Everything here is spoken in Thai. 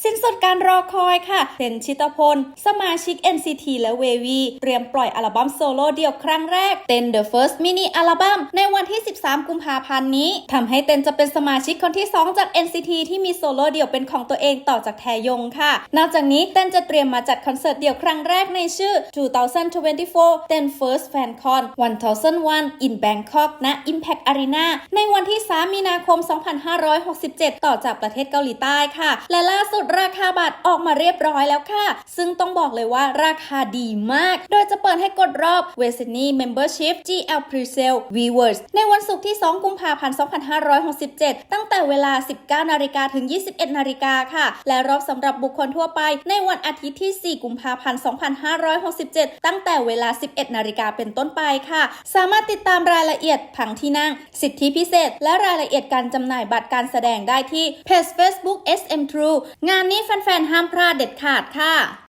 สิ้นสุดการรอคอยค่ะเซนชิตพล สมาชิก NCT และเววีเตรียมปล่อยอัลบั้มโซโล่เดี่ยวครั้งแรก เต้น The First Mini อัลบั้มในวันที่ 13 กุมภาพันธ์นี้ ทำให้เต้นจะเป็นสมาชิกคนที่ 2 จาก NCT ที่มีโซโล่เดี่ยวเป็นของตัวเองต่อจากแทยงค่ะ นอกจากนี้เต้นจะเตรียมมาจัดคอนเสิร์ตเดี่ยวครั้งแรกในชื่อ 2024เต้น First FanCon 1001 in Bangkok ณ Impact Arena ในวันที่ 3 มีนาคม 2567 ต่อจากประเทศเกาหลีใต้ค่ะ และล่าสุดราคาบัตรออกมาเรียบร้อยแล้วค่ะ ซึ่งต้องบอกเลยว่าราคาดีมาก โดยจะเปิดให้กดรอบ w e s t n y Membership GL Presale Viewers ในวันศุกร์ที่ 2 กุมภาพันธ์ 2567 ตั้งแต่เวลา 19 นาฬิกาถึง 21 นาฬิกาค่ะ และรอบสำหรับบุคคลทั่วไป ในวันอาทิตย์ที่ 4 กุมภาพันธ์ 2567 ตั้งแต่เวลา 11 นาฬิกาเป็นต้นไปค่ะ สามารถติดตามรายละเอียดผังที่นั่ง สิทธิพิเศษ และรายละเอียดการจำหน่ายบัตรการแสดงได้ที่เพจ Facebook SM True งานนี้แฟนๆ ห้ามพลาดเด็ดขาดค่ะ